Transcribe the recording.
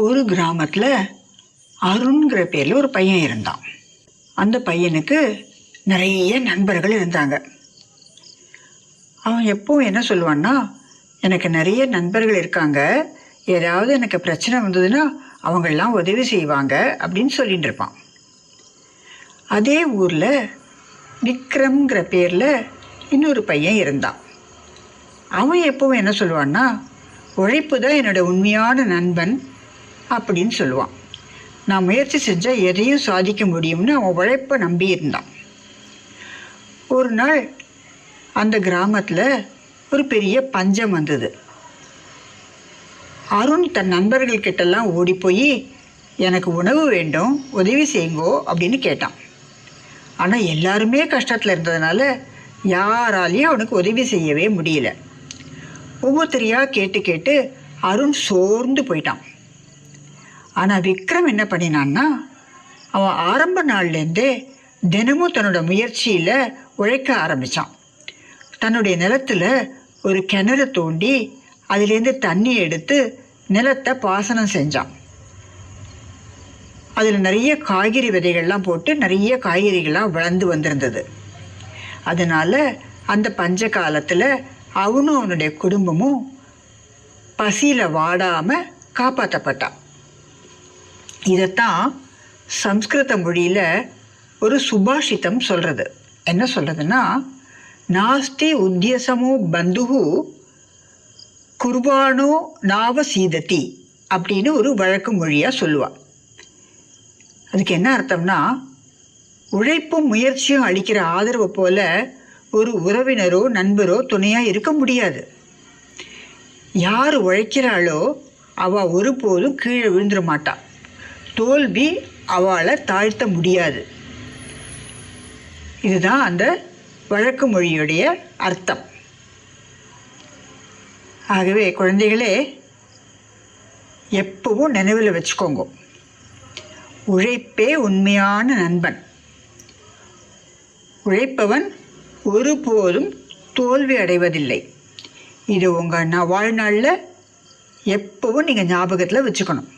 ஒரு கிராமத்தில் அருண்கிற பேரில் ஒரு பையன் இருந்தான். அந்த பையனுக்கு நிறைய நண்பர்கள் இருந்தாங்க. அவன் எப்பவும் என்ன சொல்லுவான்னா எனக்கு நிறைய நண்பர்கள் இருக்காங்க. ஏதாவது எனக்கு பிரச்சனை வந்ததுன்னா அவங்கெல்லாம் உதவி செய்வாங்க அப்படின்னு சொல்லிட்டு இருப்பான். அதே ஊரில் விக்ரம்ங்கிற பேரில் இன்னொரு பையன் இருந்தான். அவன் எப்பவும் என்ன சொல்லுவான்னா உழைப்பு தான் என்னோட உண்மையான நண்பன். அப்படின்னு சொல்லுவான். நான் முயற்சி செஞ்சால் எதையும் சாதிக்க முடியும்னு அவன் உழைப்பை நம்பி இருந்தான். ஒரு நாள் அந்த கிராமத்தில் ஒரு பெரிய பஞ்சம் வந்தது. அருண் தன் நண்பர்கள் கிட்டெல்லாம் ஓடி போய் எனக்கு உணவு வேண்டும் உதவி செய்யுங்கோ அப்படின்னு கேட்டான். ஆனால் எல்லாருமே கஷ்டத்தில் இருந்ததுனால யாராலையும் அவனுக்கு உதவி செய்யவே முடியல. ஒவ்வொருத்தரையாக கேட்டு கேட்டு அருண் சோர்ந்து போயிட்டான். ஆனால் விக்ரம் என்ன பண்ணினான்னா அவன் ஆரம்ப நாள்லேருந்தே தினமும் தன்னோட முயற்சியில் உழைக்க ஆரம்பித்தான் தன்னுடைய நிலத்தில் ஒரு கிணறு தோண்டி அதுலேருந்து தண்ணி எடுத்து நிலத்தை பாசனம் செஞ்சான். அதில் நிறைய காய்கறி விதைகள்லாம் போட்டு நிறைய காய்கறிகள்லாம் வளர்ந்து வந்திருந்தது. அதனால் அந்த பஞ்ச காலத்தில் அவனும் அவனுடைய குடும்பமும் பசியில் வாடாமல் காப்பாற்றப்பட்டான் இதைத்தான் சம்ஸ்கிருத மொழியில் ஒரு சுபாஷித்தம் சொல்கிறது என்ன சொல்கிறதுன்னா நாஸ்தி உத்தியசமோ பந்துகு குர்பானோ நாவ சீதத்தி அப்படின்னு ஒரு வழக்கு மொழியாக சொல்லுவாள் அதுக்கு என்ன அர்த்தம்னா உழைப்பும் முயற்சியும் அளிக்கிற ஆதரவை போல ஒரு உறவினரோ நண்பரோ துணையாக இருக்க முடியாது. யார் உழைக்கிறாளோ அவள் ஒருபோதும் கீழே விழுந்துட மாட்டாள் தோல்வி அவளை தாழ்த்த முடியாது. இதுதான் அந்த வழக்கு மொழியுடைய அர்த்தம். ஆகவே குழந்தைகளே எப்பவும் நினைவில் வச்சுக்கோங்க. உழைப்பே உண்மையான நண்பன். உழைப்பவன் ஒருபோதும் தோல்வி அடைவதில்லை. இது உங்கள் நான் வாழ்நாளில் எப்பவும் நீங்கள் ஞாபகத்தில் வச்சுக்கணும்.